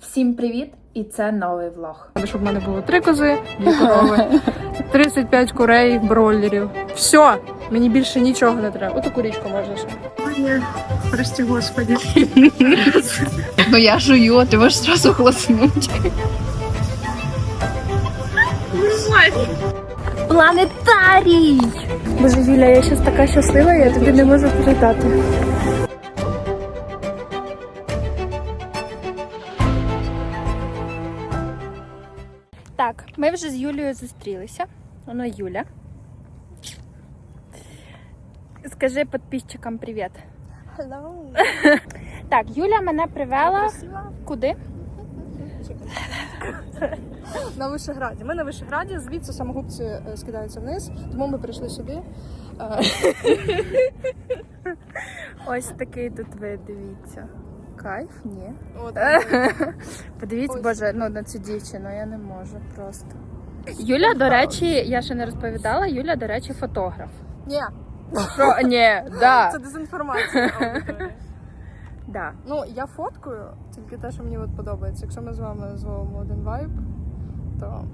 Всім привіт! І це новий влог. Щоб в мене було три кози, дві корови, 35 курей, бройлерів. Все, мені більше нічого не треба. Оту курічку можна ще. Прости, господи. Ну я жую, а ты можешь сразу хлопнуть. Планетарій! Боже, Юля, я зараз така щаслива, я тобі не можу передати. Так, ми вже з Юлією зустрілися. Воно Юля. Скажи підписчикам привіт. Hello. Так, Юля мене привела. Куди? На Вишеграді. Ми на Вишеграді, звідси самогубці е, скидаються вниз, тому ми прийшли сюди. Е, Ось такий тут вид, дивіться. Кайф, ні. Подивіться, Ось. боже, ну на цю дівчину я не можу просто. Юля, до речі, я ще не розповідала, Юля, до речі, фотограф. Ні, Що? Ні, да. це дезінформація. аудиторії. да. Ну, я фоткаю тільки те, що мені от подобається. Якщо ми з вами зловимо один вайб, то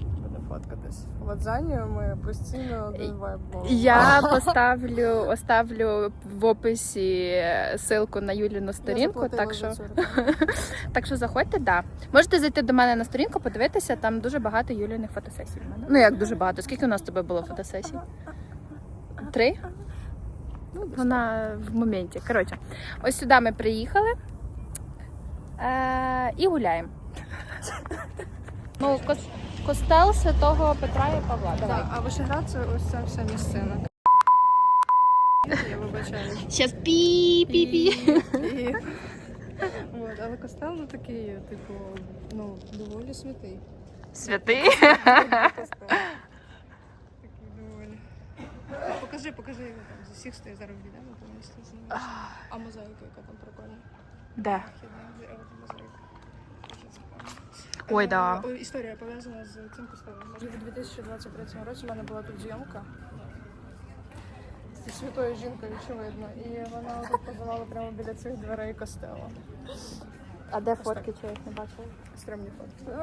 фоткатись. От з ми постійно один вайб. Я поставлю, оставлю в описі ссылку на Юліну сторінку, так що, так що заходьте, да. Можете зайти до мене на сторінку, подивитися, там дуже багато Юліних фотосесій в мене. Ну як дуже багато? Скільки у нас з тобою було фотосесій? Три? Ну, Вона в моменті. Коротше, ось сюди ми приїхали е- і гуляємо. Ну, кос- костел святого Петра і Павла. Давай. Так, а Вишеград це ось ця вся місцина. Я. Зараз пі-пі-пі. От, але костел ну такий, типу, ну, доволі святий. Святий. Костел. Такий доволі. Покажи, покажи його там. З усіх стоїть зараз відемо повністю з ним. А мозаїка, яка там прикольна. Де? От мозаїка. Ой, Е, да. Історія пов'язана з цим костелом. Може, у 2023 році в мене була тут зйомка. Зі святою жінкою, очевидно. І вона тут позивала прямо біля цих дверей костела. А де фотки, чи я їх не бачила? Стремні фотки.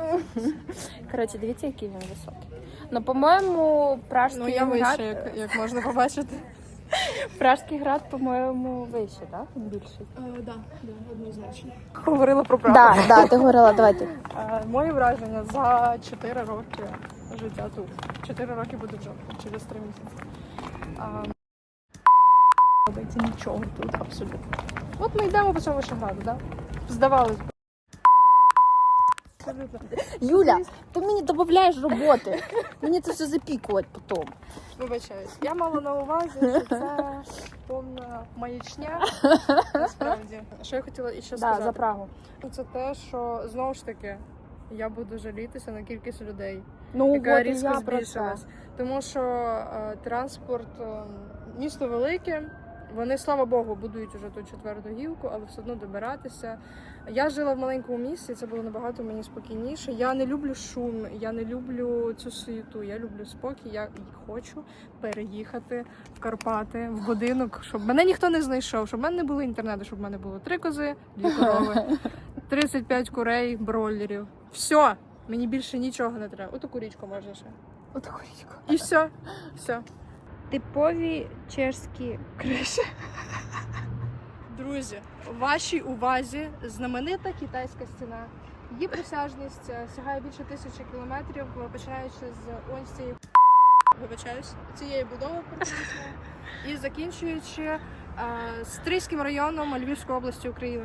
Коротше, дивіться, який він високий. Ну, по-моєму, Пражський Ну, я вище, як, як можна побачити. Пражський град, по-моєму, вище, так? Він більший. Так, да, да, однозначно. Говорила про Так, да, да, ти говорила, давайте. Е, Мої враження за 4 роки життя тут. 4 роки буде вже через 3 місяці. Подобається нічого тут абсолютно. От ми йдемо по цьому Вишеграду, так? Здавалось би. Абсолютно. Юля, ти мені додаєш роботи. Мені це все запікувати потім. Вибачаюсь. Я мала на увазі, що це повна маячня. Насправді. Що я хотіла іще Да, сказати? за Прагу. Це те, що знову ж таки я буду жалітися на кількість людей, Ну, яка от і різко я про це. збільшилась. Тому що е, транспорт, е, місто велике. Вони, слава Богу, будують уже ту четверту гілку, але все одно добиратися. Я жила в маленькому місті, це було набагато мені спокійніше. Я не люблю шум, я не люблю цю суєту. Я люблю спокій. Я хочу переїхати в Карпати в будинок, щоб мене ніхто не знайшов, щоб в мене не було інтернету, щоб в мене було три кози, дві корови, 35 курей, бройлерів. Все, мені більше нічого не треба. Оту курічку можна ще. От хорічко. І все. Все. Типові чешські криші. Друзі, вашій увазі знаменита китайська стіна. Її присяжність е, сягає більше тисячі кілометрів, починаючи з ось цієї вибачаюсь, цієї будови практично, і закінчуючи е, Стрийським районом Львівської області України.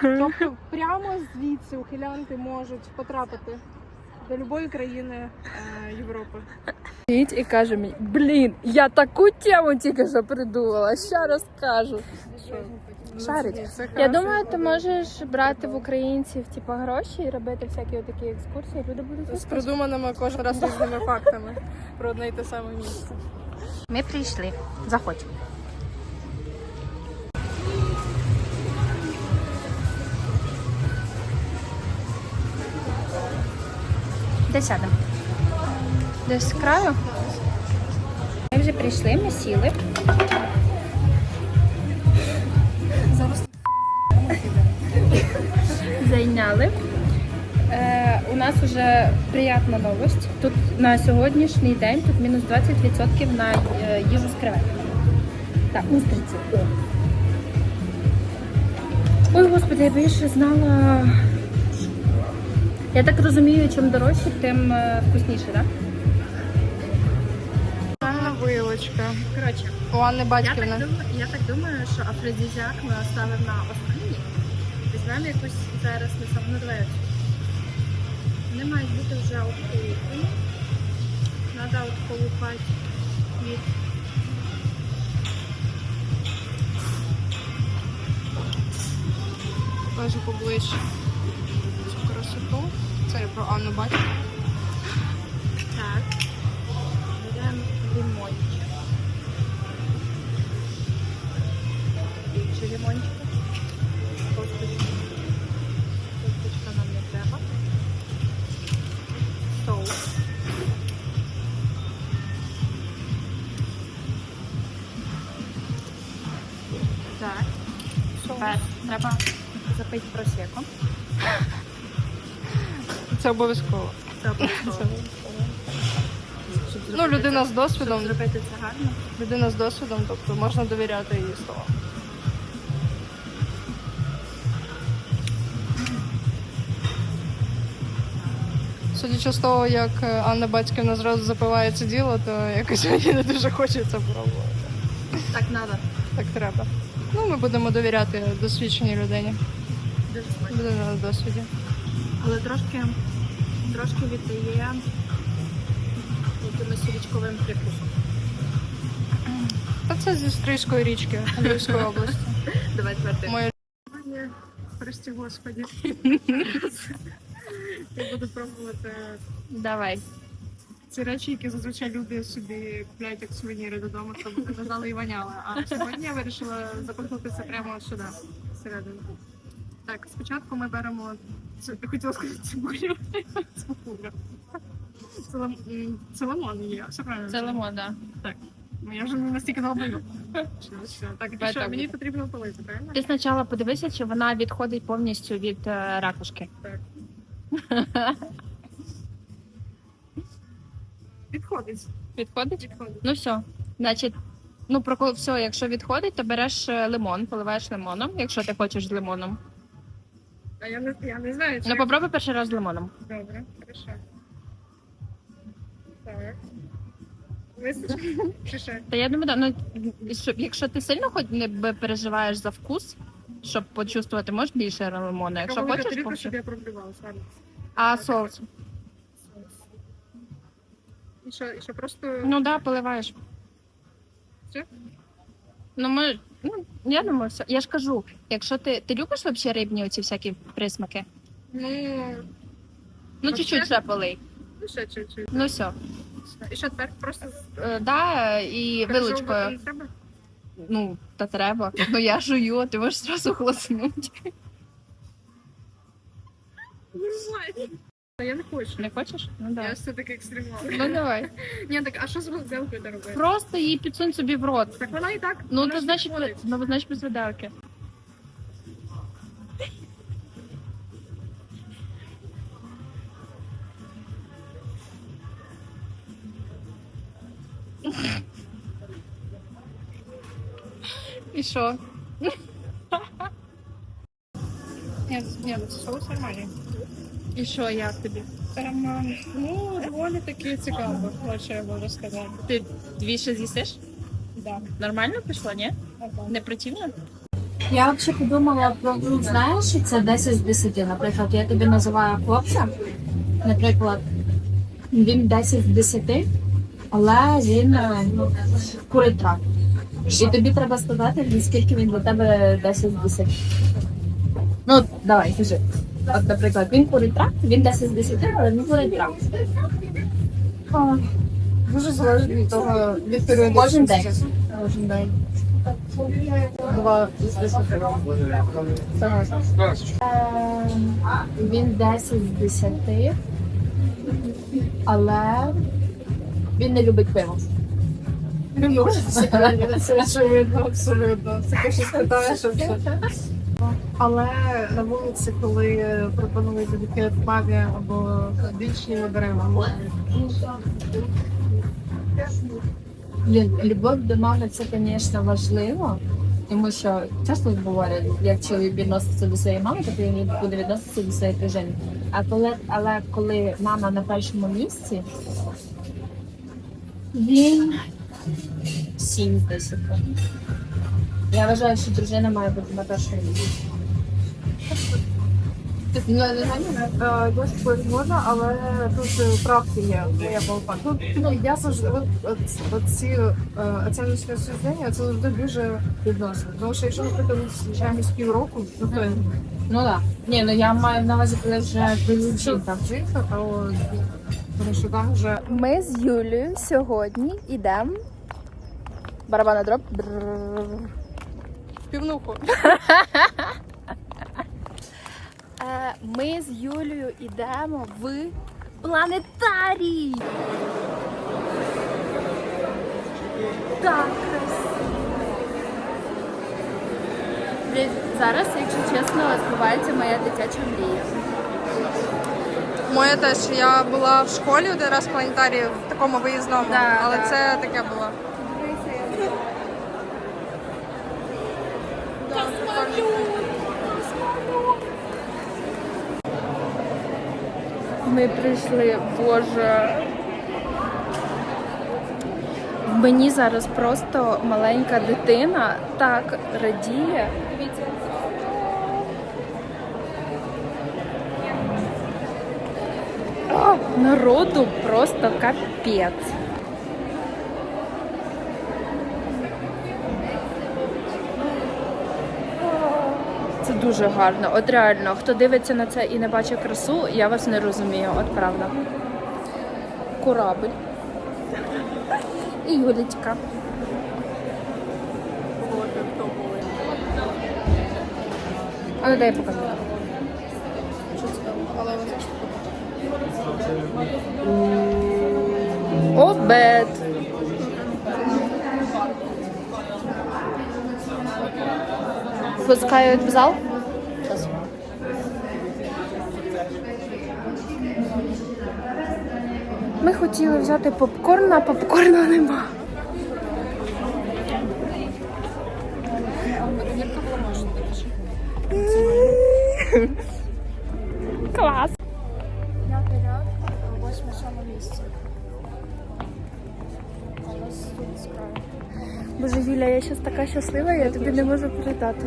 Тобто прямо звідси ухилянти можуть потрапити до будь-якої країни е, Європи. Стоїть і каже мені, блін, я таку тему тільки що придумала, ще розкажу. Шарить. Я думаю, ти можеш брати в українців типу, гроші і робити всякі такі екскурсії. Люди будуть З придуманими кожен раз різними фактами про одне й те саме місце. Ми прийшли. Заходь. Де сядемо? Десь з краю? Ми вже прийшли, ми сіли. Зайняли. у нас вже приємна новость. Тут на сьогоднішній день тут мінус 20% на е, їжу з креветок. Так, устриці. О. Ой, господи, я більше знала. Я так розумію, чим дорожче, тим е, вкусніше, так? Анна вилочка. Коротше, У Анни я так, думаю, я так думаю, що афродизіак ми оставимо на останній. Візьмемо якусь зараз не сам, ну давай оцю. Вони мають бути вже обколупані. Треба обколупати від Покажу поближче цю красоту. Це я про Анну батьківну. так. Беремо лимончик. Більше лимончика. Косточка. Косточка нам не треба. Соус. Так. Тепер треба запити просеку. Це обов'язково. Це обов'язково. Щоб Ну, зробити людина це- з досвідом. Щоб зробити це гарно. Людина з досвідом, тобто можна довіряти її словам. Судячи з того, як е, Анна Батьківна зразу запиває це діло, то якось мені не дуже хочеться пробувати. Так треба. Так треба. Ну, ми будемо довіряти досвідченій людині. Дуже смачно. Людина на досвіді. Але трошки, трошки віддає якимось річковим прикусом. Та це зі Стрийської річки Львівської області. Давай ти. Моє Прости господи. Я буду пробувати Давай. ці речі, які зазвичай люди собі купляють як сувеніри додому, щоб лежали і воняли. А сьогодні я вирішила запихнути це прямо сюди, всередину. Так, спочатку ми беремо я хотіла сказати цибулю. Цибуля. Це, лим- м, це лимон є, все правильно. Це лимон, так. Ну, я вже не настільки долбою. Так, і Давай що, так мені буде. потрібно полити, правильно? Ти спочатку подивися, чи вона відходить повністю від е, ракушки. Підходить. Відходить? Підходить. Ну все. Значить, ну про все, якщо відходить, то береш е, лимон, поливаєш лимоном, якщо ти хочеш з лимоном. А я не, я не знаю, чи Ну попробуй перший раз з лимоном. Добре, хорошо. Так. Вистачить? Чи ще? Та я думаю, да, ну щоб, якщо ти сильно хоч не б- переживаєш за вкус, щоб почувствувати, можеш більше лимону. Якщо Така хочеш, тарілка, щоб я пробивала. А соус? І що, і що просто... Ну да, поливаєш. Все? Ну ми. Ну, я думаю, все. Я ж кажу, якщо ти. Ти любиш взагалі рибні оці всякі присмаки? Ну, Ну, Вообще? чуть-чуть ще полий. ну ще чуть-чуть. Ну все. І що тепер? Просто Е, да, і треба? Ну, та треба. Ну я жую, а ти можеш зразу хлоснути. Та Я не хочу. Не хочеш? Ну Я все таки екстремал. Ну давай. Ні, так а що з розделкою робити? Просто її підсунь собі в рот. Так вона і так. Ну, вона то ж значить, підходить. ну, значить без виделки. І що? Ні, ні, ну, це соус нормальний. І що, як тобі? Там, ну, доволі таки цікаво, що я можу сказати. Ти дві ще з'їсиш? Да. Нормально пішло, ні? Не противно? Я взагалі подумала про ну, знаєш, що це 10 з 10. Наприклад, я тобі називаю хлопця. Наприклад, він 10 з 10, але він е, курить трав. І тобі треба сказати, скільки він для тебе 10 з 10. Ну, давай, кажи. От, наприклад, він курить трав, він 10 з 10, але він курить трав. Дуже залежить від того, від періоду. Кожен день. Кожен день. Два з десяти. Согласна. Е, Він 10 з 10, але він не любить пиво. Ну, це очевидно, абсолютно. Це що спитаєш, що все. Але на вулиці, коли пропонують такі маві або беремо. Лю- Любов до мами це, звісно, важливо, тому що часто говорять, як чоловік відноситься до своєї мами, так він буде відноситися до своєї дружини. А коли, але коли мама на першому місці, він сім з десяти. Я вважаю, що дружина має бути на першому місці. Ну, не знаю. Можна, але тут е, правки є. Я балпан. Тут ну, я завжди от, от, ці е, це завжди дуже відносно. Тому що якщо, наприклад, ми зустрічаємось півроку, ну то Ну так. Ні, ну я маю на увазі, коли вже вилучив там. жінка, то тому що там вже Ми з Юлією сьогодні йдемо. Барабана. Брррр. Півнуху. Ми з Юлією йдемо в планетарій. Так красиво. Зараз, якщо чесно, збувається моя дитяча мрія. Моя теж я була в школі один раз в планетарії в такому виїзному, Да, але да. це таке було. Ми прийшли, боже. Мені зараз просто маленька дитина так радіє. О, народу просто капець. Це дуже гарно. От реально, хто дивиться на це і не бачить красу, я вас не розумію, от правда. Корабль. І Юлічка. А ну дай покажу. Обед. Пускають в зал? Ми хотіли взяти попкорн, а попкорну нема. Клас. Ряд, восьме саме місце. Боже, Юля, я зараз така щаслива, я тобі не можу передати.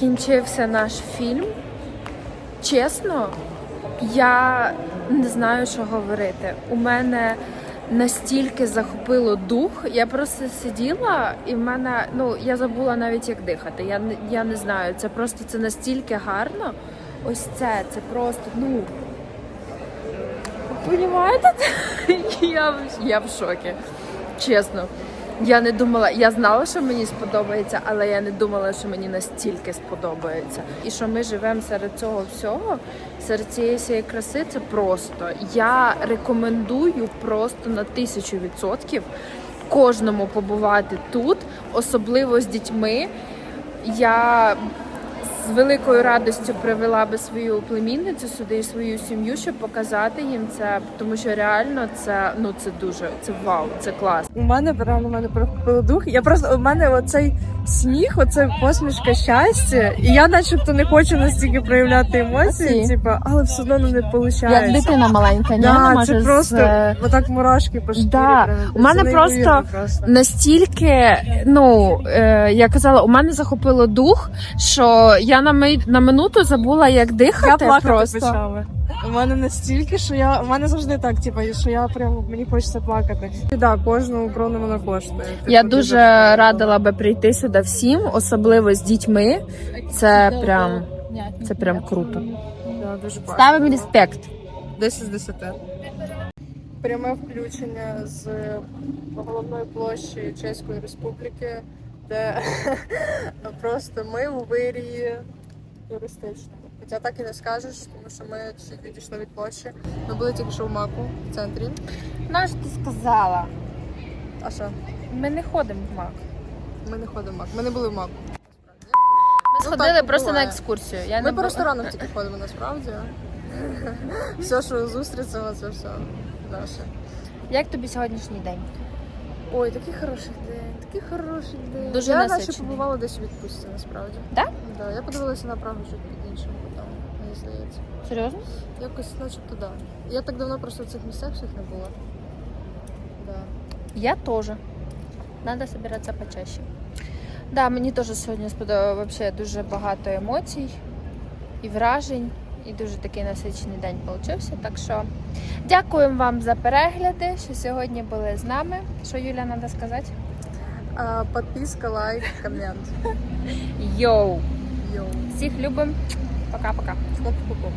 Закінчився наш фільм. Чесно, я не знаю, що говорити. У мене настільки захопило дух. Я просто сиділа, і в мене ну я забула навіть як дихати. Я я не знаю. Це просто це настільки гарно. Ось це, це просто, ну. Понімаєте? Я, я в шокі. Чесно. Я не думала, я знала, що мені сподобається, але я не думала, що мені настільки сподобається. І що ми живемо серед цього всього, серед цієї всієї краси, це просто. Я рекомендую просто на тисячу відсотків кожному побувати тут, особливо з дітьми. Я з великою радістю привела би свою племінницю сюди і свою сім'ю, щоб показати їм це, тому що реально це ну це дуже це вау, це клас. У мене реально у мене перехопило дух. Я просто у мене оцей сміх, оце посмішка щастя, і я начебто не хочу настільки проявляти емоції, Оці. типа, але все одно не виходить. Як дитина маленька, ні, Да, не може це з- просто отак мурашки по шкірі. Да, у мене Це просто просто. настільки, ну е, я казала, у мене захопило дух, що я на ми на минуту забула, як дихати. плакати просто почала. У мене настільки, що я у мене завжди так, типа, що я прям мені хочеться плакати. І да, кожну крону вона коштує. я Типу, дуже радила би прийти сюди всім, особливо з дітьми. Це прям це прям круто. Да, дуже. Ставимо респект. 10 з 10. Пряме включення з головної площі Чеської Республіки, де просто ми у вирії туристичному. Хоча так і не скажеш, тому що ми чуть відійшли від площі. Ми були тільки що в Маку в центрі. Ну ж ти сказала? А що? Ми не ходимо в мак. Ми не ходимо в Мак. Ми не були в Маку. Ми Ну, сходили так просто на екскурсію. Я Ми не по ресторанах тільки ходимо насправді. Все, що зустрічаємо, це все наше. Як тобі сьогоднішній день? Ой, такий хороший день, такий хороший день. Дуже я наче побувала десь у відпустці, насправді. Да? Да, я подивилася на Прагу чуть під іншим кутом, мені здається. Серйозно? Якось начебто да. Я так давно просто в цих місцях всіх не була. Да. Я тоже. Надо собираться почаще. Да, мені теж сьогодні сподобалося дуже багато емоцій і вражень, і дуже такий насичений день получився. Так що дякуємо вам за перегляди, що сьогодні були з нами. Що Юля треба сказати? Подписка, лайк, коммент. Йоу! Йоу. Всіх любим. Пока-пока. Хлоп-хлоп.